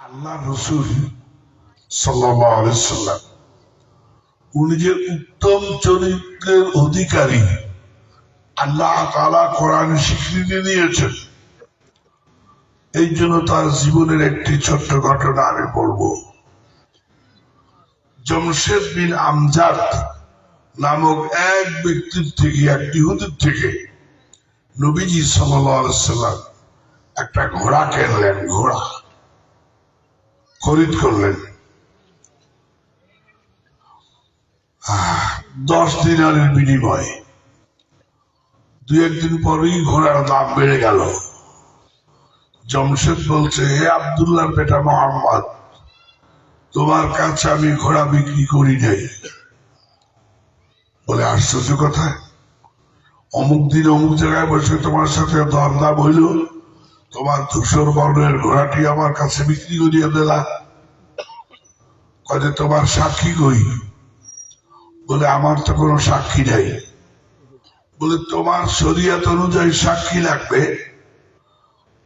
আল্লাহ রসুল সাল্লাম উনি যে উত্তম চরিত্রের অধিকারী, আল্লাহ তালা কোরআন স্বীকৃতি এই জন্য তার জীবনের একটি ছোট্ট ঘটনা আমি বলব। জমশেদ বিন আমজাদ নামক এক ব্যক্তির থেকে, এক ইহুদির থেকে নবীজি সাল্লাম একটা ঘোড়া কিনলেন, ঘোড়া। খরিদ করলেন। দশ দিনারের বিনিময়ে। দু একদিন পরেই ঘোড়ার দাম বেড়ে গেল। জমশেদ বলছে, হে আবদুল্লাহর বেটা মোহাম্মদ, তোমার কাছে আমি ঘোড়া বিক্রি করি নাই। বলে, আশ্চর্য কথা। অমুক দিন অমুক জায়গায় বসে তোমার সাথে দরদাম হইল। তোমার ধূসর বর্ণের ঘোড়াটি আমার কাছে বিক্রি করিয়া দিলা। কয়ে তোমার সাক্ষী কই? বলে, আমার তো কোনো সাক্ষী নাই। বলে, তোমার শরীয়ত অনুযায়ী সাক্ষী লাগবে।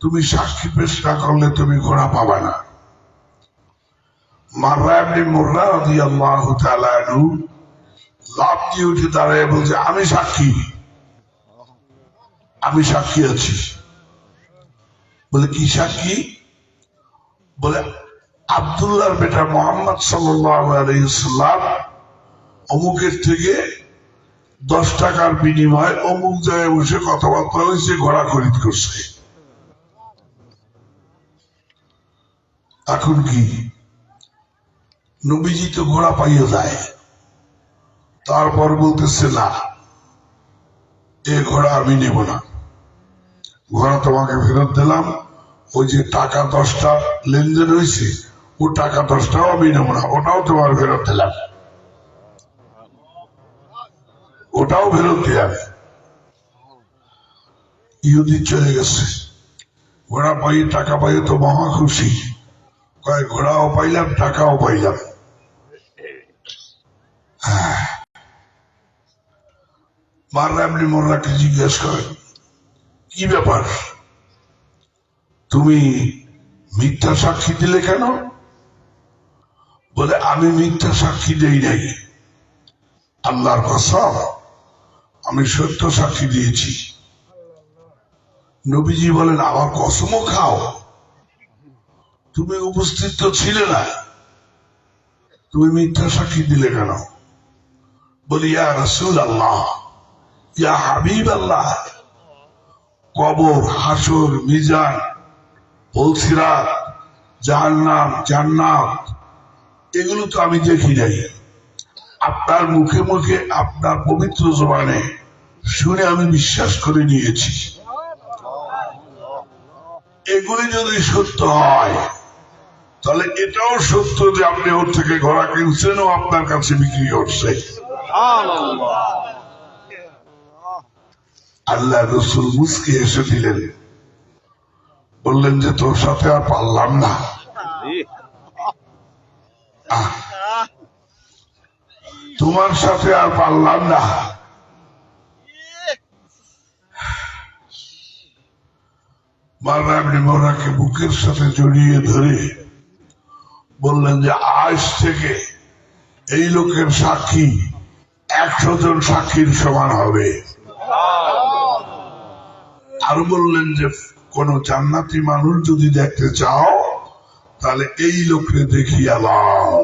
তুমি সাক্ষী পেশ না করলে তুমি ঘোড়া পাবা না। এমনি লাভ উঠে আমি সাক্ষী। আমি সাক্ষী আছি। বলে কি? সাক্ষী বলে আবদুল্লাহর বেটা মোহাম্মদ সাল্লাম অমুকের থেকে দশ টাকার বিনিময়ে অমুক জায়গায় বসে কথাবার্তা হয়েছে, ঘোড়া খরিদ করছে। এখন কি? নবীজি তো ঘোড়া পাইয়ে যায়। তারপর বলতেছে, না, এ ঘোড়া আমি নেব না। ঘোড়া তোমাকে ফেরত দিলাম ওই যে টাকা দশটা লেনদেন হয়েছে, ও টাকা দশটাও আমি নেব না, ওটাও তোমার ফেরত দিলাম। ওটাও ফেরত দিলাম। ইহুদি চলে গেছে। ঘোড়া পাই টাকা পাই তো মহা খুশি। কয়, ঘোড়াও পাইলাম, টাকাও পাইলাম। মাররা এমনি মোর্রাকে জিজ্ঞেস করেন কি ব্যাপার? তুমি মিথ্যা সাক্ষী দিলে কেন? বলে, আমি মিথ্যা সাক্ষী দেই নাই। আল্লাহর কসম, আমি সত্য সাক্ষী দিয়েছি। নবীজি বলেন, আমার কসমও খাও। তুমি উপস্থিত তো ছিলে না। তুমি মিথ্যা সাক্ষী দিলে কেন? বলি, ইয়া রসুল আল্লাহ ইয়া হাবিব আল্লাহ কবর, হাসর, মিজান বলছিরাত জাহান্নাম জান্নাত। এগুলো তো আমি দেখি নাই। আপনার মুখে মুখে আপনার পবিত্র জবানে শুনে আমি বিশ্বাস করে নিয়েছি। এগুলি যদি সত্য হয় তাহলে এটাও সত্য যে আপনি ওর থেকে ঘোড়া কিনছেন ও আপনার কাছে বিক্রি করছে আল্লাহ রসুল মুসকে এসে দিলেন। বললেন যে তোর সাথে আর পারলাম না। তোমার সাথে আর পারলাম না। মোরাকে বুকের সাথে জড়িয়ে ধরে বললেন যে আজ থেকে এই লোকের সাক্ষী একশো জন সাক্ষীর সমান হবে। আর বললেন যে কোন জান্নাতি মানুষ যদি দেখতে চাও তাহলে এই লোককে দেখিয়া লাও